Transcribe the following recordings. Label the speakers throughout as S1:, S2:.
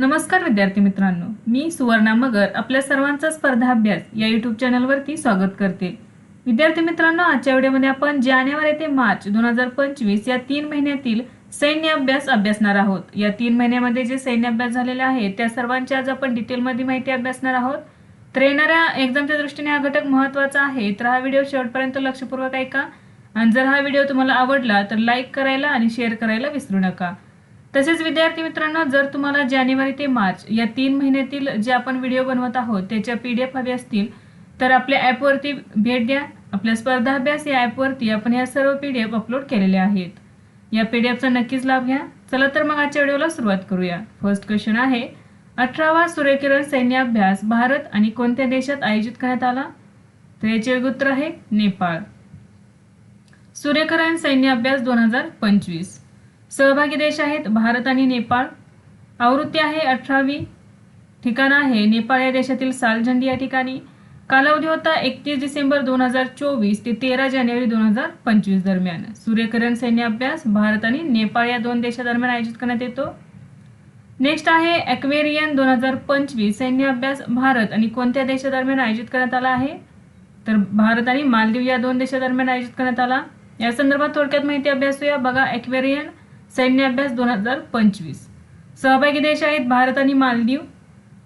S1: नमस्कार विद्यार्थी मित्रांनो मी सुवर्णा मगर आपल्या सर्वांचा स्पर्धा अभ्यास या यूट्यूब चॅनलवरती स्वागत करते. विद्यार्थी मित्रांनो आजच्या व्हिडिओमध्ये आपण जानेवारी ते मार्च दोन हजार पंचवीस या तीन महिन्यातील सैन्य अभ्यास अभ्यासणार आहोत. या तीन महिन्यामध्ये जे सैन्य अभ्यास झालेला आहे त्या सर्वांची आज आपण डिटेलमध्ये माहिती अभ्यासणार आहोत. तर येणाऱ्या एक्झामच्या दृष्टीने हा घटक महत्त्वाचा आहे. तर हा व्हिडिओ शेवटपर्यंत लक्षपूर्वक ऐका. आणि जर हा व्हिडिओ तुम्हाला आवडला तर लाईक करायला आणि शेअर करायला विसरू नका. तसेच विद्यार्थी मित्रांनो जर तुम्हाला जानेवारी ते मार्च या तीन महिन्यातील जे आपण व्हिडिओ बनवत आहोत त्याच्या पी डी एफ हवे असतील तर आपल्या ॲपवरती भेट द्या. आपल्या स्पर्धा अभ्यास या ॲपवरती आपण या सर्व पी डी एफ अपलोड केलेल्या आहेत. या पी डी एफचा नक्कीच लाभ घ्या. चला तर मग आजच्या व्हिडिओला सुरुवात करूया. फर्स्ट क्वेश्चन आहे अठरावा सूर्यकिरण सैन्य अभ्यास भारत आणि कोणत्या देशात आयोजित करण्यात आला? तर याचे उत्तर आहे नेपाळ. सूर्यकिरण सैन्य अभ्यास दोन हजार पंचवीस. सहभागी देश आहेत भारत आणि नेपाळ. आवृत्ती आहे अठरावी. ठिकाण आहे नेपाळ या देशातील सालझंडी या ठिकाणी. कालावधी होता एकतीस डिसेंबर दोन हजार चोवीस ते तेरा जानेवारी दोन हजार पंचवीस दरम्यान. सूर्यकिरण सैन्य अभ्यास भारत आणि नेपाळ या दोन देशादरम्यान आयोजित करण्यात येतो. नेक्स्ट आहे ॲक्वेरियन दोन हजार पंचवीस सैन्य अभ्यास भारत आणि कोणत्या देशादरम्यान आयोजित करण्यात आला आहे? तर भारत आणि मालदीव या दोन देशादरम्यान आयोजित करण्यात आला. या संदर्भात थोडक्यात माहिती अभ्यासूया. बघा ॲक्वेरियन सैन्य अभ्यास दोन हजार पंचवीस. सहभागी देश आहेत भारत आणि मालदीव.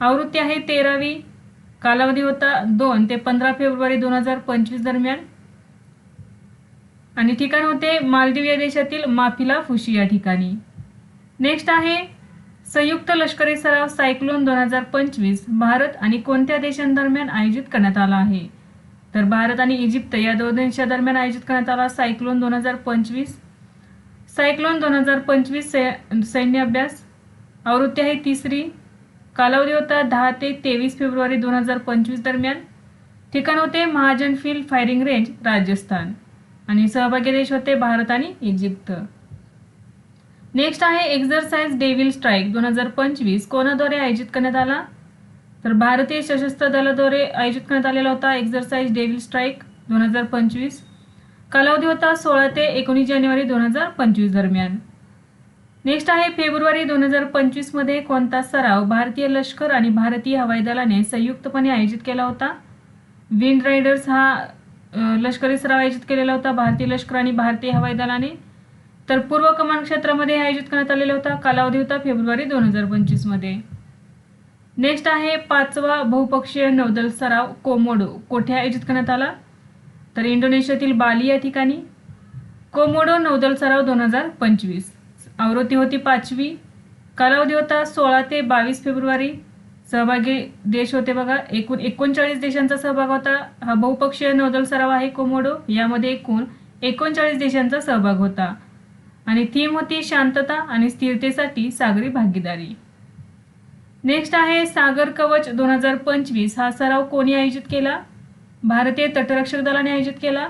S1: आवृत्ती आहे तेरावी. कालावधी होता दोन ते पंधरा फेब्रुवारी दोन हजार पंचवीस दरम्यान. आणि ठिकाण होते मालदीव या देशातील माफिला फुशी या ठिकाणी. नेक्स्ट आहे संयुक्त लष्करी सराव सायक्लोन दोन हजार पंचवीस भारत आणि कोणत्या देशांदरम्यान आयोजित करण्यात आला आहे? तर भारत आणि इजिप्त या दोन देशादरम्यान आयोजित करण्यात आला सायक्लोन दोन हजार पंचवीस. सायक्लोन दोन हजार पंचवीस सै सैन्य अभ्यास. आवृत्ती आहे तिसरी. कालावधी होता दहा ते तेवीस फेब्रुवारी दोन हजार पंचवीस दरम्यान. ठिकाण होते Mahajan field firing range Rajasthan. आणि सहभागी देश होते भारत आणि इजिप्त. नेक्स्ट आहे एक्झरसाइज डेव्हिल स्ट्राईक दोन हजार पंचवीस. कोणाद्वारे आयोजित करण्यात आला? तर भारतीय सशस्त्र दलाद्वारे आयोजित करण्यात आलेला होता एक्झरसाइज डेव्हिल स्ट्राईक दोन हजार पंचवीस. कालावधी होता सोळा ते एकोणीस जानेवारी दोन हजार पंचवीस दरम्यान. नेक्स्ट आहे फेब्रुवारी दोन हजार पंचवीसमध्ये कोणता सराव भारतीय लष्कर आणि भारतीय हवाई दलाने संयुक्तपणे आयोजित केला होता? विंड रायडर्स हा लष्करी सराव आयोजित केलेला होता भारतीय लष्कर आणि भारतीय हवाई दलाने. तर पूर्व कमांड क्षेत्रामध्ये आयोजित करण्यात आलेला होता कालावधी होता फेब्रुवारी दोन हजार पंचवीसमध्ये नेक्स्ट आहे पाचवा बहुपक्षीय नौदल सराव कोमोडो कोठे आयोजित करण्यात आला? तर इंडोनेशियातील बाली या ठिकाणी कोमोडो नौदल सराव दोन हजार पंचवीस. आवृत्ती होती पाचवी. कालावधी होता सोळा ते बावीस फेब्रुवारी. सहभागी देश होते बघा एकूण एकोणचाळीस देशांचा सहभाग होता. हा बहुपक्षीय नौदल सराव आहे कोमोडो. यामध्ये एकूण एकोणचाळीस देशांचा सहभाग होता. आणि थीम होती शांतता आणि स्थिरतेसाठी सागरी भागीदारी. नेक्स्ट आहे सागर कवच दोन हजार पंचवीस. हा सराव कोणी आयोजित केला? भारतीय तटरक्षक दलाने आयोजित केला.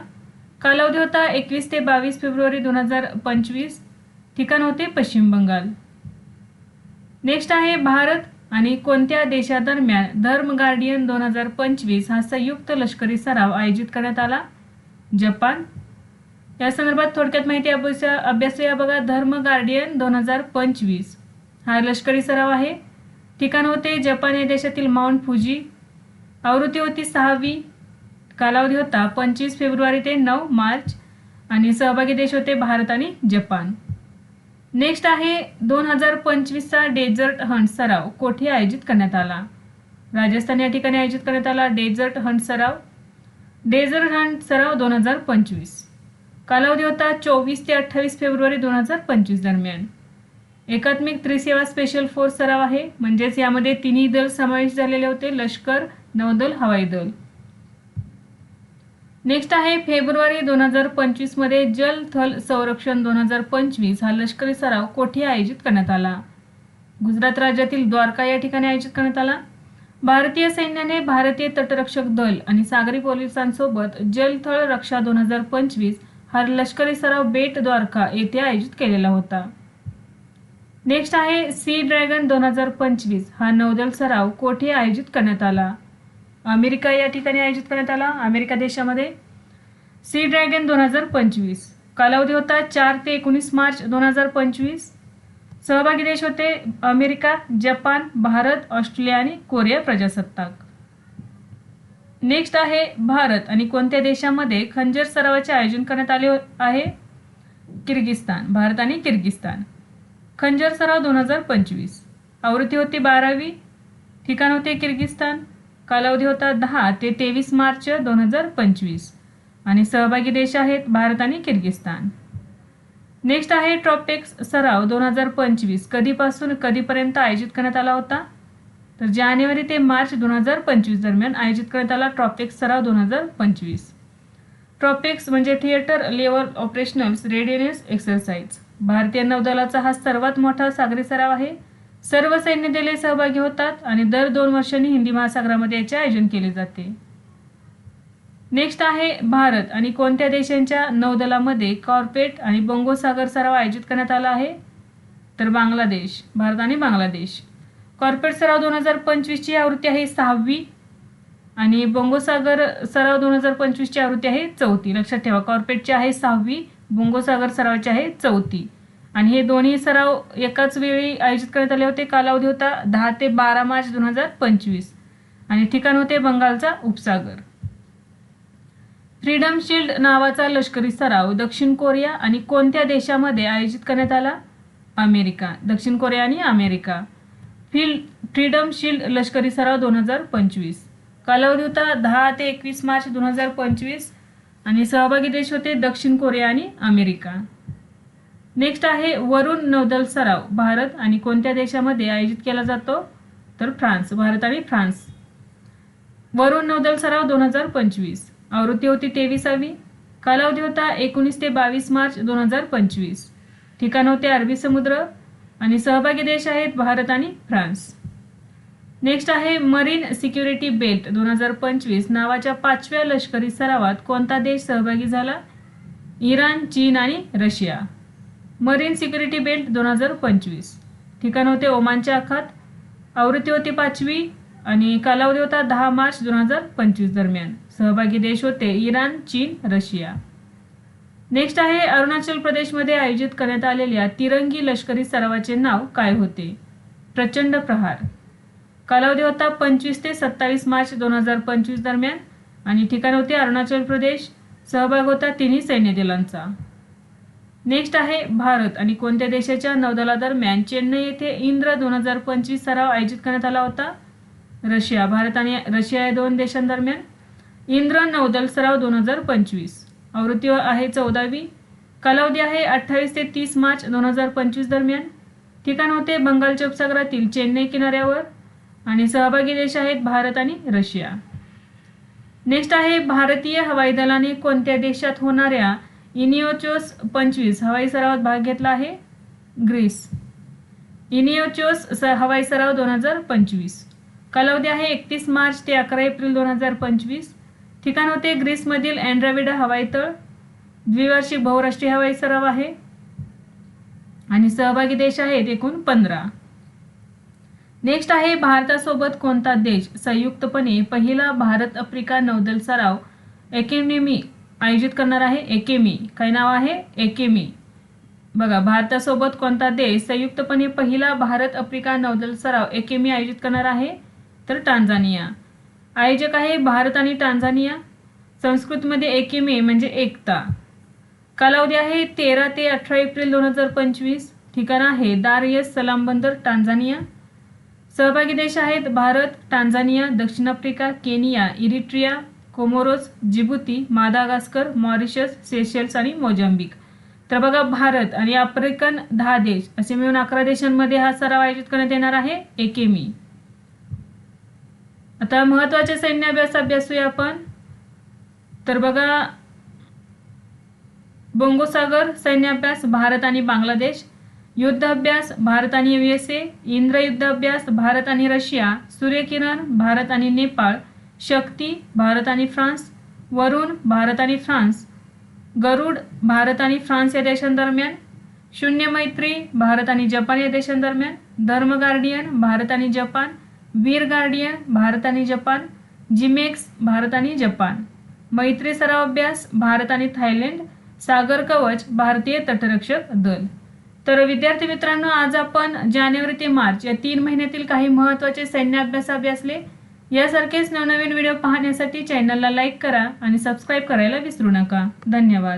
S1: कालावधी होता एकवीस ते बावीस फेब्रुवारी दोन हजार पंचवीस. ठिकाण होते पश्चिम बंगाल. नेक्स्ट आहे भारत आणि कोणत्या देशादरम्यान धर्म गार्डियन दोन हजार पंचवीस हा संयुक्त लष्करी सराव आयोजित करण्यात आला? जपान. या संदर्भात थोडक्यात माहिती अभ्यास अभ्यासूया बघा. धर्म गार्डियन दोन हजार पंचवीस हा लष्करी सराव आहे. ठिकाण होते जपान या देशातील माउंट फुजी. आवृत्ती होती सहावी. कालावधी होता पंचवीस फेब्रुवारी ते नऊ मार्च आणि सहभागी देश होते भारत आणि जपान. नेक्स्ट आहे दोन हजार पंचवीसचा डेझर्ट हंट सराव. कोठे आयोजित करण्यात आला? राजस्थान या ठिकाणी आयोजित करण्यात आला डेझर्ट हंट सराव. डेझर्ट हंट सराव दोन हजार पंचवीस. कालावधी होता चोवीस ते अठ्ठावीस फेब्रुवारी दोन हजार पंचवीस दरम्यान. एकात्मिक त्रिसेवा स्पेशल फोर्स सराव आहे. म्हणजेच यामध्ये तिन्ही दल समावेश झालेले होते. लष्कर नौदल हवाई दल. नेक्स्ट आहे फेब्रुवारी दोन हजार पंचवीसमध्ये जल थल संरक्षण दोन हजार पंचवीस हा लष्करी सराव कोठे आयोजित करण्यात आला? गुजरात राज्यातील द्वारका या ठिकाणी आयोजित करण्यात आला. भारतीय सैन्याने भारतीय तटरक्षक दल आणि सागरी पोलिसांसोबत जलथळ रक्षा दोन हजार पंचवीस हा लष्करी सराव बेट द्वारका येथे आयोजित केलेला होता. नेक्स्ट आहे सी ड्रॅगन दोन हजार पंचवीस हा नौदल सराव कोठे आयोजित करण्यात आला? अमेरिका या ठिकाणी आयोजित करण्यात आला. अमेरिका देशामध्ये सी ड्रॅगन दोन हजार पंचवीस. कालावधी होता चार ते एकोणीस मार्च दोन हजार पंचवीस. सहभागी देश होते अमेरिका जपान भारत ऑस्ट्रेलिया आणि कोरिया प्रजासत्ताक. नेक्स्ट आहे भारत आणि कोणत्या देशामध्ये खंजर सरावाचे आयोजन करण्यात आले आहे? किर्गिस्तान भारत आणि किर्गिस्तान. खंजर सराव दोन हजार पंचवीस. आवृत्ती होती बारावी. ठिकाण होते किर्गिस्तान. कालावधी होता दहा ते तेवीस मार्च दोन हजार पंचवीस. आणि सहभागी देश आहेत भारत आणि किर्गिस्तान नेक्स्ट आहे ट्रॉपेक्स सराव दोन हजार पंचवीस. कधीपासून कधीपर्यंत आयोजित करण्यात आला होता? तर जानेवारी ते मार्च दोन हजार पंचवीस दरम्यान आयोजित करण्यात आला ट्रॉपेक्स सराव दोन हजार पंचवीस. ट्रॉपेक्स म्हणजे theatre level operationals readiness exercise भारतीय नौदलाचा हा सर्वात मोठा सागरी सराव आहे. सर्व सैन्य दले सहभागी होतात आणि दर दोन वर्षांनी हिंदी महासागरामध्ये याचे आयोजन केले जाते. नेक्स्ट आहे भारत आणि कोणत्या देशांच्या नौदलामध्ये कॉर्पेट आणि बंगोसागर सराव आयोजित करण्यात आला आहे? तर बांगलादेश भारत आणि बांगलादेश. कॉर्पेट सराव दोन हजार पंचवीसची आवृत्ती आहे सहावी आणि बंगोसागर सराव दोन हजार पंचवीसची आवृत्ती आहे चौथी. लक्षात ठेवा कॉर्पेटची आहे सहावी बंगोसागर सरावची आहे चौथी. आणि हे दोन्ही सराव एकाच वेळी आयोजित करण्यात आले होते. कालावधी होता दहा ते बारा मार्च दोन हजार पंचवीस. आणि ठिकाण होते बंगालचा उपसागर. फ्रीडम शिल्ड नावाचा लष्करी सराव दक्षिण कोरिया आणि कोणत्या देशामध्ये आयोजित करण्यात आला? अमेरिका. दक्षिण कोरिया आणि अमेरिका. फिल फ्रीडम शिल्ड लष्करी सराव दोन हजार पंचवीस. कालावधी होता दहा ते एकवीस मार्च दोन हजार पंचवीस. आणि सहभागी देश होते दक्षिण कोरिया आणि अमेरिका. नेक्स्ट आहे वरुण नौदल सराव. भारत आणि कोणत्या देशामध्ये आयोजित केला जातो? तर फ्रान्स. भारत आणि फ्रान्स. वरुण नौदल सराव दोन हजार पंचवीस. आवृत्ती होती तेविसावी. कालावधी होता एकोणीस ते बावीस मार्च दोन हजार पंचवीस. ठिकाण होते अरबी समुद्र आणि सहभागी देश आहेत भारत आणि फ्रान्स. नेक्स्ट आहे मरीन सिक्युरिटी बेल्ट दोन हजार पंचवीस. नावाच्या पाचव्या लष्करी सरावात कोणता देश सहभागी झाला? इराण चीन आणि रशिया. मरीन सिक्युरिटी बेल्ट दोन हजार पंचवीस. ठिकाण होते ओमानच्या आखात. आवृत्ती होती पाचवी आणि कालावधी होता दहा मार्च दोन हजार पंचवीस दरम्यान. सहभागी देश होते इराण चीन रशिया. नेक्स्ट आहे अरुणाचल प्रदेशमध्ये आयोजित करण्यात आलेल्या तिरंगी लष्करी सरावाचे नाव काय होते? प्रचंड प्रहार. कालावधी होता पंचवीस ते सत्तावीस मार्च दोन हजार पंचवीस दरम्यान आणि ठिकाण होते अरुणाचल प्रदेश. सहभाग होता तिन्ही सैन्य दलांचा नेक्स्ट आहे भारत आणि कोणत्या देशाच्या नौदलादरम्यान चेन्नई येथे इंद्र दोन हजार पंचवीस सराव आयोजित करण्यात आला होता? रशिया भारत आणि रशिया या दोन देशांदरम्यान इंद्र नौदल सराव दोन हजार पंचवीस. आवृत्ती आहे चौदावी. कालावधी आहे अठ्ठावीस ते तीस मार्च दोन हजार पंचवीस दरम्यान. ठिकाण होते बंगालच्या उपसागरातील चेन्नई किनाऱ्यावर आणि सहभागी देश आहेत भारत आणि रशिया. नेक्स्ट आहे भारतीय हवाई दलाने कोणत्या देशात होणाऱ्या इनिओचोस पंचवीस. हवाई सरावात भाग घेतला आहे ग्रीस. इनिओचोस स हवाई सराव दोन हजार पंचवीस. कालावधी आहे एकतीस मार्च ते अकरा एप्रिल दोन हजार पंचवीस. ठिकाण होते ग्रीसमधील अँड्राविडा हवाई तळ. द्विवार्षिक बहुराष्ट्रीय हवाई सराव आहे. आणि सहभागी देश आहेत एकूण पंधरा. नेक्स्ट आहे भारतासोबत कोणता देश? संयुक्तपणे पहिला भारत आफ्रिका नौदल सराव. एकेनेमी आयोजित करणार आहे एकेमी काय नाव आहे? एकेमी बघा भारतासोबत कोणता देश संयुक्तपणे पहिला भारत आफ्रिका नौदल सराव एकेमी आयोजित करणार आहे? तर टांझानिया. आयोजक आहे भारत आणि टांझानिया. संस्कृतमध्ये एकेमे म्हणजे एकता. कालावधी आहे तेरा ते अठरा एप्रिल दोन हजार पंचवीस. ठिकाण आहे दार यस सलाम बंदर टांझानिया. सहभागी देश आहेत भारत टांझानिया दक्षिण Africa Kenya Eritrea Comoros Djibouti Madagascar Mauritius Seychelles आणि मोजांबिक. तर बघा भारत आणि आफ्रिकन दहा देश असे मिळून अकरा देशांमध्ये हा सराव आयोजित करण्यात येणार आहे. एकेमी आता महत्त्वाचे सैन्य अभ्यास अभ्यासूया आपण. तर बघा बंगोसागर सैन्याभ्यास भारत आणि बांगलादेश. युद्धाभ्यास भारत आणि युएसए इंद्र युद्ध अभ्यास भारत आणि रशिया. सूर्यकिरण भारत आणि नेपाळ. शक्ती भारत आणि फ्रान्स वरुण भारत आणि फ्रान्स गरुड भारत आणि फ्रान्स या देशांदरम्यान शून्य मैत्री भारत आणि जपान या देशांदरम्यान धर्म गार्डियन भारत आणि जपान वीर गार्डियन भारत आणि जपान जिमेक्स भारत आणि जपान. मैत्री सराव अभ्यास भारत आणि थायलंड सागर कवच भारतीय तटरक्षक दल. तर विद्यार्थी मित्रांनो आज आपण जानेवारी ते मार्च या तीन महिन्यातील काही महत्त्वाचे सैन्य अभ्यास अभ्यासले यासारखेच नवनवीन व्हिडिओ पाहण्यासाठी चॅनलला लाईक करा आणि सबस्क्राईब करायला विसरू नका. धन्यवाद.